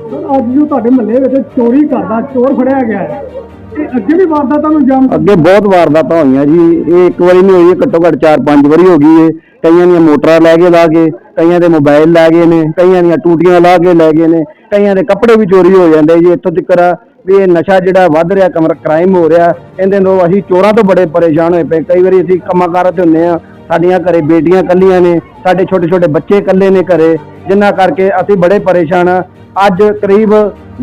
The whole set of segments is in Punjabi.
ਸਰ, ਅੱਜ ਜੋ ਤੁਹਾਡੇ ਮਹੱਲੇ ਵਿੱਚ ਚੋਰੀ ਕਰਦਾ ਚੋਰ ਫੜਿਆ ਗਿਆ ਹੈ, ਇਹ ਅੱਗੇ ਵੀ ਵਾਰਦਾਤਾਂ ਨੂੰ ਅੰਜਾਮ ਅੱਗੇ ਬਹੁਤ ਵਾਰਦਾਤਾਂ ਹੋਈਆਂ ਜੀ। ਇਹ ਇੱਕ ਵਾਰੀ ਨਹੀਂ ਹੋਈ ਘੱਟੋ ਘੱਟ 4-5 ਵਾਰੀ ਹੋ ਗਈ ਏ ਕਈਆਂ ਦੀਆਂ ਮੋਟਰਾਂ ਲੈ ਕੇ ਲਾ ਕੇ, ਕਈਆਂ ਦੇ ਮੋਬਾਈਲ ਲੈ ਗਏ ਨੇ, ਕਈਆਂ ਦੀਆਂ ਟੂਟੀਆਂ ਲਾ ਕੇ ਲੈ ਗਏ ਨੇ, ਕਈਆਂ ਦੇ ਕੱਪੜੇ ਵੀ ਚੋਰੀ ਹੋ ਜਾਂਦੇ ਜੀ ਇੱਥੋਂ ਤੱਕ ਵੀ ਇਹ ਨਸ਼ਾ ਜਿਹੜਾ ਵੱਧ ਰਿਹਾ, ਕਮਰ ਕ੍ਰਾਈਮ ਹੋ ਰਿਹਾ, ਇਹਦੇ ਤੋਂ ਅਸੀਂ ਚੋਰਾਂ ਤੋਂ ਬੜੇ ਪਰੇਸ਼ਾਨ ਹੋਏ ਪਏ। ਕਈ ਵਾਰੀ ਅਸੀਂ ਕੰਮਾਂ ਕਾਰਾਂ ਤੇ ਹੁੰਨੇ ਆ ਸਾਡੀਆਂ ਘਰੇ ਬੇਟੀਆਂ ਕੱਲੀਆਂ ਨੇ, ਸਾਡੇ ਛੋਟੇ ਛੋਟੇ ਬੱਚੇ ਕੱਲੇ ਨੇ ਘਰੇ, ਜਿੰਨਾ ਕਰਕੇ ਅਸੀਂ ਬੜੇ ਪਰੇਸ਼ਾਨ ਆ ਅੱਜ ਕਰੀਬ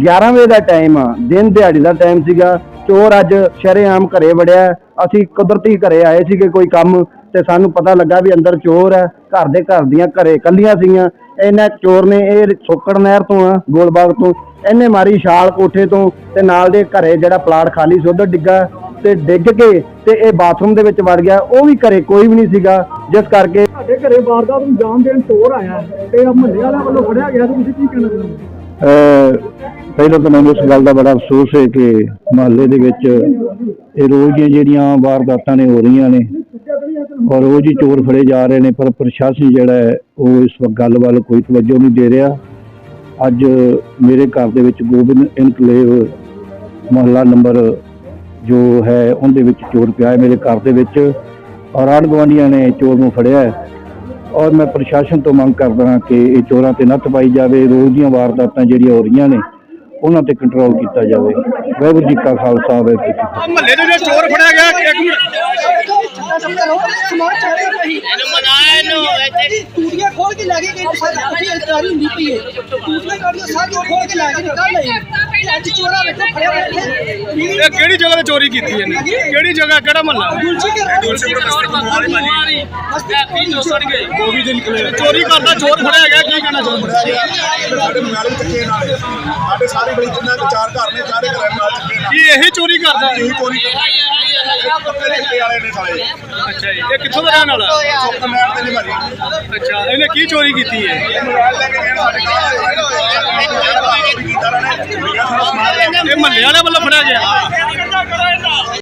11 ਵਜੇ ਦਾ ਟਾਈਮ ਆ ਦਿਨ ਦਿਹਾੜੀ ਦਾ ਟਾਈਮ ਸੀਗਾ। ਚੋਰ ਅੱਜ ਸ਼ਰੇਆਮ ਘਰੇ ਵੜਿਆ। ਅਸੀਂ ਕੁਦਰਤੀ ਘਰੇ ਆਏ ਸੀਗੇ ਕੋਈ ਕੰਮ ਤੇ ਸਾਨੂੰ ਪਤਾ ਲੱਗਾ ਵੀ ਅੰਦਰ ਚੋਰ ਹੈ। ਘਰ ਦੇ ਘਰ ਦੀਆਂ ਘਰੇ ਕੱਲੀਆਂ ਸੀਗੀਆਂ। ਇਹਨਾਂ ਚੋਰ ਨੇ ਇਹ ਸੋਕੜ ਨਹਿਰ ਤੋਂ ਆ, ਗੋਲਬਾਗ ਤੋਂ। ਇਹਨੇ ਮਾਰੀ ਛਾਲ ਕੋਠੇ ਤੋਂ ਤੇ ਨਾਲ ਦੇ ਘਰੇ ਜਿਹੜਾ ਪਲਾਟ ਖਾਲੀ ਸੀ, ਉਧਰ ਡਿੱਗਾ ਤੇ ਡਿੱਗ ਕੇ ਤੇ ਇਹ ਬਾਥਰੂਮ ਦੇ ਵਿੱਚ ਵੜ ਗਿਆ। ਉਹ ਵੀ ਘਰੇ ਕੋਈ ਵੀ ਨਹੀਂ ਸੀਗਾ। ਜਿਸ ਕਰਕੇ ਤੁਹਾਡੇ ਘਰੇ ਵਾਰਦਾਤ ਨੂੰ ਅੰਜਾਮ ਦੇਣ ਚੋਰ ਆਇਆ ਤੇ ਮਹੱਲੇ ਵਾਲਿਆਂ ਵੱਲੋਂ ਫੜਿਆ ਗਿਆ। ਤੁਸੀਂ ਕੀ ਕਹਿਣਾ ਚਾਹੁੰਦੇ ਪਹਿਲਾਂ ਤਾਂ ਮੈਨੂੰ ਇਸ ਗੱਲ ਦਾ ਬੜਾ ਅਫਸੋਸ ਹੈ ਕਿ ਮਹੱਲੇ ਦੇ ਵਿੱਚ ਇਹ ਰੋਜ਼ ਦੀਆਂ ਜਿਹੜੀਆਂ ਵਾਰਦਾਤਾਂ ਨੇ ਹੋ ਰਹੀਆਂ ਨੇ ਔਰ ਰੋਜ਼ ਹੀ ਚੋਰ ਫੜੇ ਜਾ ਰਹੇ ਨੇ, ਪਰ ਪ੍ਰਸ਼ਾਸਨ ਜਿਹੜਾ ਹੈ, ਉਹ ਇਸ ਵ- ਗੱਲ ਵੱਲ ਕੋਈ ਤਵੱਜੋ ਨਹੀਂ ਦੇ ਰਿਹਾ। ਅੱਜ ਮੇਰੇ ਘਰ ਦੇ ਵਿੱਚ ਗੋਬਿੰਦ ਇਨਕਲੇਵ ਮਹੱਲਾ ਨੰਬਰ ਜੋ ਹੈ, ਉਹਦੇ ਵਿੱਚ ਚੋਰ ਪਿਆ ਹੈ ਮੇਰੇ ਘਰ ਦੇ ਵਿੱਚ। ਔਰ ਆਂਢ ਗੁਆਂਢੀਆਂ ਨੇ ਚੋਰ ਨੂੰ ਫੜਿਆ ਔਰ ਮੈਂ ਪ੍ਰਸ਼ਾਸਨ ਤੋਂ ਮੰਗ ਕਰਦਾ ਹਾਂ ਕਿ ਇਹ ਚੋਰਾਂ ਤੇ ਨੱਥ ਪਾਈ ਜਾਵੇ ਰੋਜ਼ ਦੀਆਂ ਵਾਰਦਾਤਾਂ ਜਿਹੜੀਆਂ ਹੋ ਰਹੀਆਂ ਨੇ ਉਹਨਾਂ ਤੇ ਕੰਟਰੋਲ ਕੀਤਾ ਜਾਵੇ। ਵਾਹਿਗੁਰੂ ਜੀ ਕਾ ਖਾਲਸਾ ਵਾਹਿਗੁਰੂ ਜੀ ਕੀ ਫਤਿਹ। ਮਹੱਲੇ ਦੇ ਚੋਰ ਫੜਿਆ ਗਿਆ ਇੱਕ ਮਿੰਟ। ਕੇ ਲੈ ਕੇ ਗਏ ਸਾਰੀ ਕਾਫੀ ਇਤਰਾਰੀ ਹੁੰਦੀ ਪਈ ਹੈ। ਟੂਟੀਆਂ ਕਾੜੀਆਂ ਸਾਰੀਆਂ ਖੋਲ ਕੇ ਲੈ ਕੇ ਨਿਕਲ ਲਏ ਅੱਜ ਚੋਰਾ ਵਿੱਚ ਫੜਿਆ ਬੈਠੇ ਇਹ ਕਿਹੜੀ ਜਗ੍ਹਾ ਤੇ ਚੋਰੀ ਕੀਤੀ ਇਹਨੇ? ਕਿਹੜੀ ਜਗ੍ਹਾ ਕਿਹੜਾ ਮਹੱਲਾ? ਦੁਲਚੀ ਕੇ ਤੁਲਸੀ ਰੋਡ ਬੰਦ ਮਾਰੀ। ਹੈਪੀ ਜੋ ਸੜ ਗਏ ਚੋਰੀ ਕਰਦਾ ਚੋਰ ਫੜਿਆ ਗਿਆ। ਕੀ ਕਹਿਣਾ ਚਾਹੁੰਦੇ ਸਾਡੇ ਮਨਾਲੀ ਚੱਕੇ ਨਾਲ। ਸਾਡੇ ਸਾਰੇ ਬੜੀ ਜਿੰਨਾ ਕੁ ਚਾਰ ਘਰ ਨੇ ਸਾਰੇ ਘਰਾਂ ਕੀ ਇਹੀ ਚੋਰੀ ਕਰਦਾ ਇਹੀ ਚੋਰੀ ਪੱਕੇ ਦੇ ਚੱਕੇ ਵਾਲੇ ਨੇ ਸਾਰੇ ਅੱਛਾ ਜੀ। ਇਹ ਕਿੱਥੋਂ ਦਾ ਰਹਿਣ ਵਾਲਾ? ਚੁੱਕ ਮੈਟ ਤੇ ਨਹੀਂ ਮਾਰੀ ਅੱਛਾ ਇਹਨੇ ਕੀ ਚੋਰੀ ਕੀਤੀ ਹੈ? ਮੋਬਾਈਲ ਲੈ ਕੇ ਗਏ ਸਾਡੇ ਘਰ